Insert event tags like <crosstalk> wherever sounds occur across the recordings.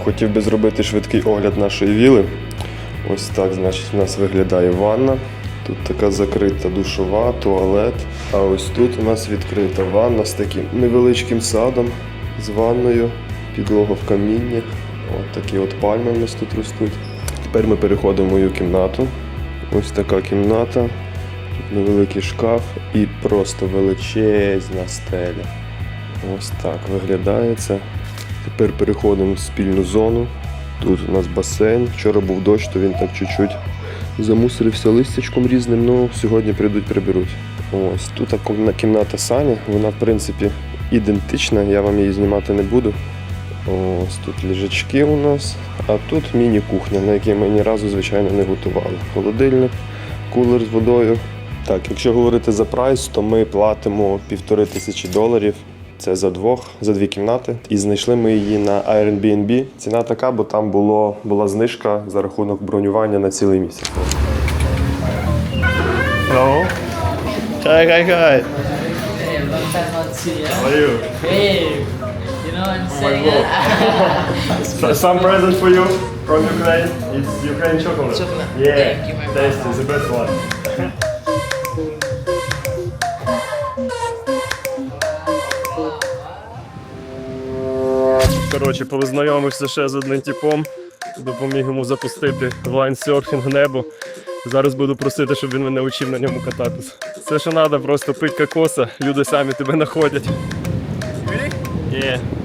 хотів би зробити швидкий огляд нашої віли. Ось так, значить, у нас виглядає ванна. Тут така закрита душова, туалет. А ось тут у нас відкрита ванна з таким невеличким садом, з ванною, підлога в камінні. От такі от пальми у нас тут ростуть. Тепер ми переходимо в мою кімнату. Ось така кімната, невеликий шкаф і просто величезна стеля. Ось так виглядає це. Тепер переходимо в спільну зону. Тут у нас басейн. Вчора був дощ, то він так чуть-чуть замусорився листячком різним, ну сьогодні прийдуть, приберуть. Ось тут кімна- кімната Сані, вона в принципі ідентична, я вам її знімати не буду. Ось тут ліжачки у нас, а тут міні-кухня, на якій ми ні разу, звичайно, не готували. Холодильник, кулер з водою. Так, якщо говорити за прайс, то ми платимо півтори тисячі доларів. Це за двох, за дві кімнати. І знайшли ми її на Airbnb. Ціна така, бо там було, була знижка за рахунок бронювання на цілий місяць. Hello. Hi, hi, hi. Hey, long time not see. How are you? Hey, you know what I'm saying? huh? Some present for you from Ukraine. It's Ukraine chocolate. Chocolate. Yeah, Thank you, my tasty, the best one. Коротше, познайомився ще з одним типом, допоміг йому запустити лайнсерфінг небо. Зараз буду просити, щоб він мене учив на ньому кататися. Все, що треба, просто пить кокоса, люди самі тебе знаходять. Yeah.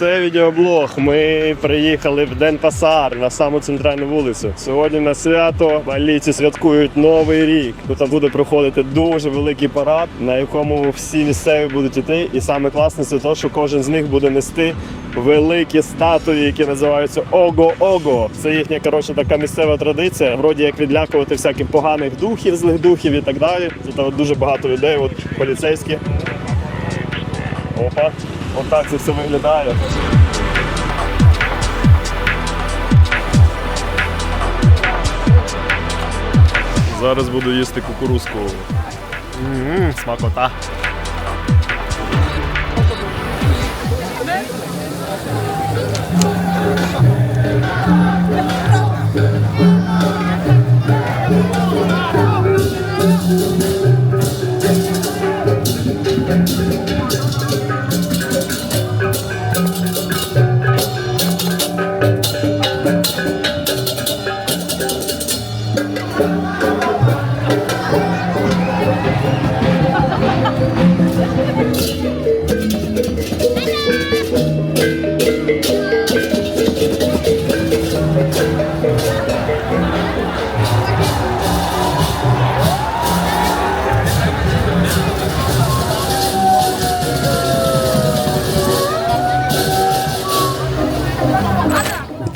Це відеоблог. Ми приїхали в Ден Пасар на саму центральну вулицю. Сьогодні на свято малійці святкують новий рік. Тут буде проходити дуже великий парад, на якому всі місцеві будуть іти. І саме класне це те, що кожен з них буде нести великі статуї, які називаються Ого-Ого. Це їхня коротше така місцева традиція. Вроді як відлякувати всяких поганих духів, злих духів і так далі. Тут дуже багато людей, от поліцейські. Опа, отак це все виглядає. Зараз буду їсти кукурузку. М, Смакота.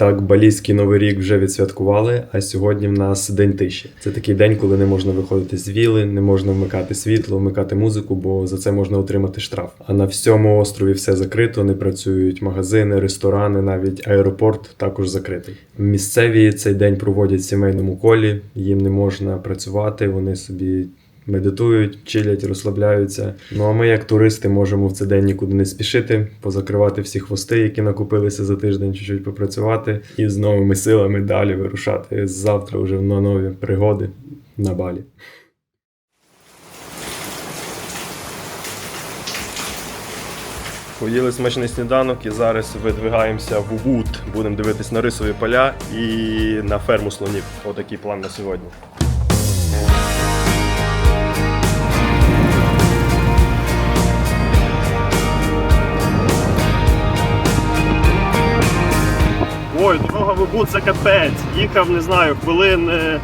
Так, балійський новий рік вже відсвяткували, а сьогодні в нас день тиші. Це такий день, коли не можна виходити з віли, не можна вмикати світло, вмикати музику, бо за це можна отримати штраф. А на всьому острові все закрито, не працюють магазини, ресторани, навіть аеропорт також закритий. Місцеві цей день проводять в сімейному колі, їм не можна працювати, вони собі медитують, чилять, розслабляються. Ну а ми, як туристи, можемо в цей день нікуди не спішити, позакривати всі хвости, які накопилися за тиждень, чуть-чуть попрацювати, і з новими силами далі вирушати завтра вже на нові пригоди на балі. Поїли смачний сніданок і зараз видвигаємося в Убуд. Будемо дивитись на рисові поля і на ферму слонів. Отакий план на сьогодні. Ой, дорога в Убуд це капець. Їхав, не знаю, хвилин. е,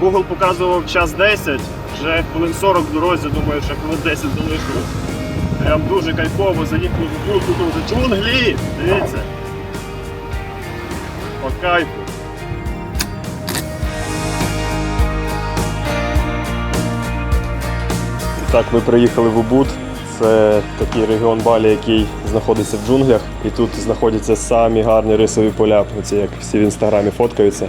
Google показував час 10, вже хвилин 40 в дорозі, думаю, що хвилин 10 залишилось. Прям дуже кайфово заїхав в Убуд, тут вже джунглі. Дивіться. По кайфу. Так, ми приїхали в Убуд. Це такий регіон Балі, який знаходиться в джунглях, і тут знаходяться самі гарні рисові поля. Оці як всі в інстаграмі фоткаються.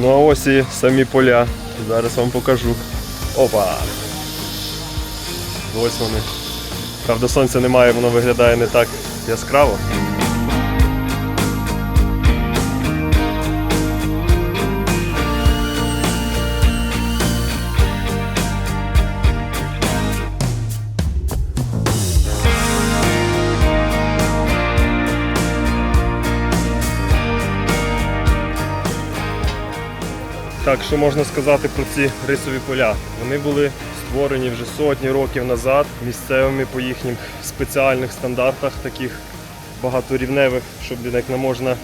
Ну а ось і самі поля. Зараз вам покажу. Опа! Ось вони. Правда, сонця немає, воно виглядає не так яскраво. Так, що можна сказати про ці рисові поля? Вони були створені вже сотні років назад місцевими по їхніх спеціальних стандартах, таких багаторівневих, щоб як на можна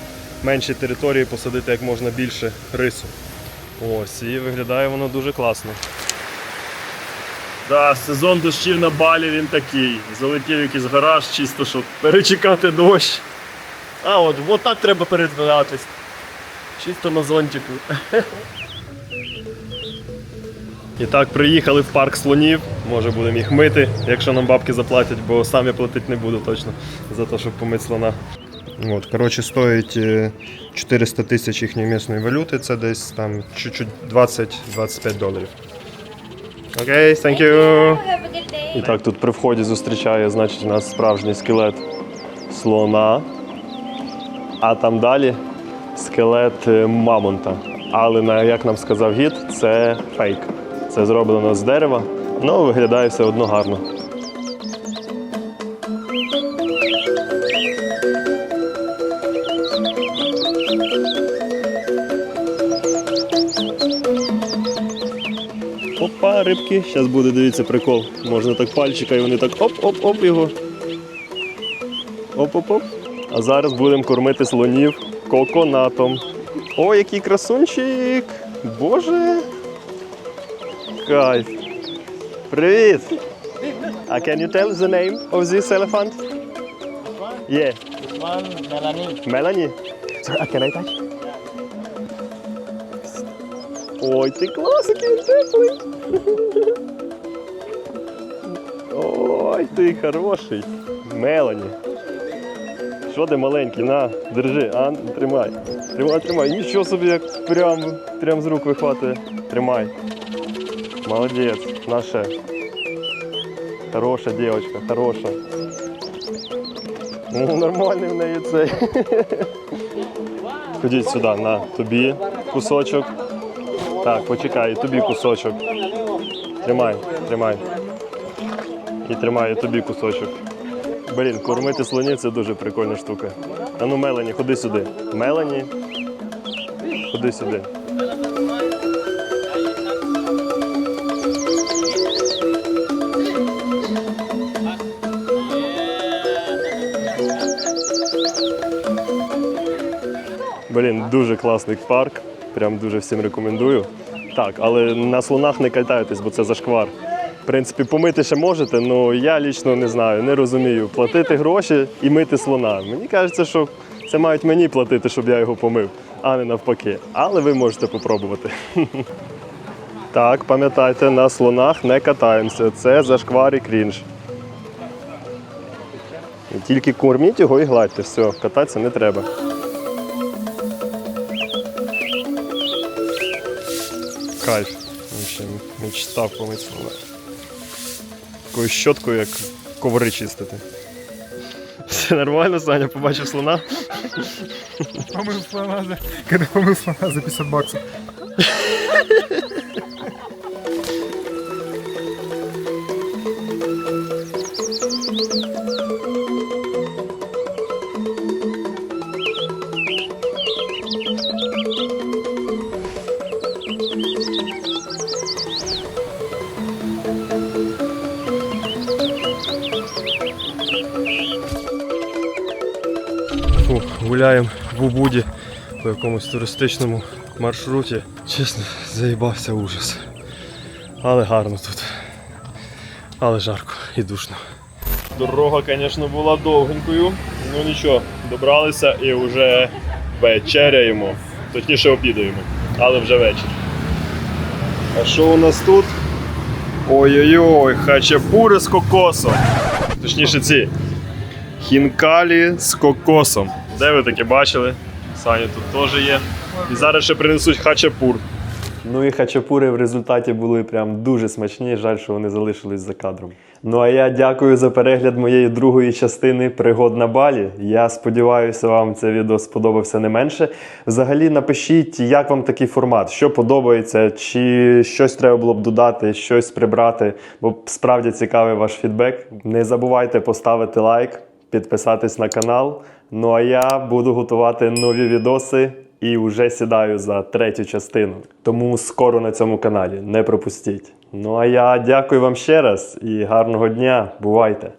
менші території посадити як можна більше рису. Ось, і виглядає воно дуже класно. Да, сезон дощів на балі він такий. Залетів якийсь гараж, чисто щоб перечекати дощ. А от, от так треба передвигатись. Чисто на зонтику. І так, приїхали в парк слонів. Може будемо їх мити, якщо нам бабки заплатять, бо сам я платити не буду точно за те, щоб помити слона. От, коротше, стоїть е, 400 тисяч їхньої місної валюти, це десь там чуть-чуть 20-25 доларів. Окей, thank you. І так, тут при вході зустрічає, значить, у нас справжній скелет слона. А там далі скелет е, мамонта. Але як нам сказав гід, це фейк. Це зроблено з дерева, але виглядає все одно гарно. Опа, рибки. Зараз буде, дивіться, прикол. Можна так пальчика і вони так оп-оп-оп його. Оп-оп-оп. А зараз будемо кормити слонів коконатом. О, який красунчик! Боже! Кайф! Привіт! А can you tell the name of this elephant? Yeah. One Melanie. Sorry, uh, can I touch? Ой, ти клас, який він теплий. Ой, ти хороший. Мелані. Що ти маленький? На, держи, а, тримай. Тримай, тримай. Нічого собі, як прям, прям з рук вихватує. Тримай. Молодець, наша. Хороша дівчинка, хороша. Ну, нормальний в неї цей. <laughs> Ходіть сюди, на тобі кусочок. Так, почекай, і тобі кусочок. Тримай, тримай. І тримай, і тобі кусочок. Блін, кормити слоні це дуже прикольна штука. А ну, Мелані, ходи сюди. Мелані. Ходи сюди. Блін, дуже класний парк. Прям дуже всім рекомендую. Так, але на слонах не катайтесь, бо це зашквар. В принципі, помити ще можете, але я лічно не знаю, не розумію. Платити гроші і мити слона. Мені кажеться, що це мають мені платити, щоб я його помив, а не навпаки. Але ви можете попробувати. <laughs> Так, пам'ятайте, на слонах не катаємося. Це зашквар і крінж. І Тільки корміть його і гладьте. Все, кататися не треба. Кайф. Вообще, мечтав помити. Такою щоткою, як коври чистити. <laughs> Все нормально, Саня, побачив слона. Помыл слона за... <laughs> Когда помыл слона за 50 баксов. <laughs> гуляємо в Убуді по якомусь туристичному маршруті. Чесно, заїбався ужас. Але гарно тут. Але жарко і душно. Дорога, звісно, була довгенькою. Ну нічого, добралися і вже вечеряємо, точніше обідаємо, але вже вечір. А що у нас тут? Ой-ой-ой, хачапури з кокосом. Точніше ці. Хінкалі з кокосом. Де ви таке бачили? Саня тут теж є. І зараз ще принесуть хачапур. Ну і хачапури в результаті були прям дуже смачні. Жаль, що вони залишились за кадром. Ну а я дякую за перегляд моєї другої частини пригод на балі. Я сподіваюся, вам це відео сподобався не менше. Взагалі напишіть, як вам такий формат, що подобається, чи щось треба було б додати, щось прибрати, бо справді цікавий ваш фідбек. Не забувайте поставити лайк, підписатись на канал. Ну а я буду готувати нові відоси і вже сідаю за третю частину. Тому скоро на цьому каналі. Не пропустіть. Ну а я дякую вам ще раз і гарного дня. Бувайте!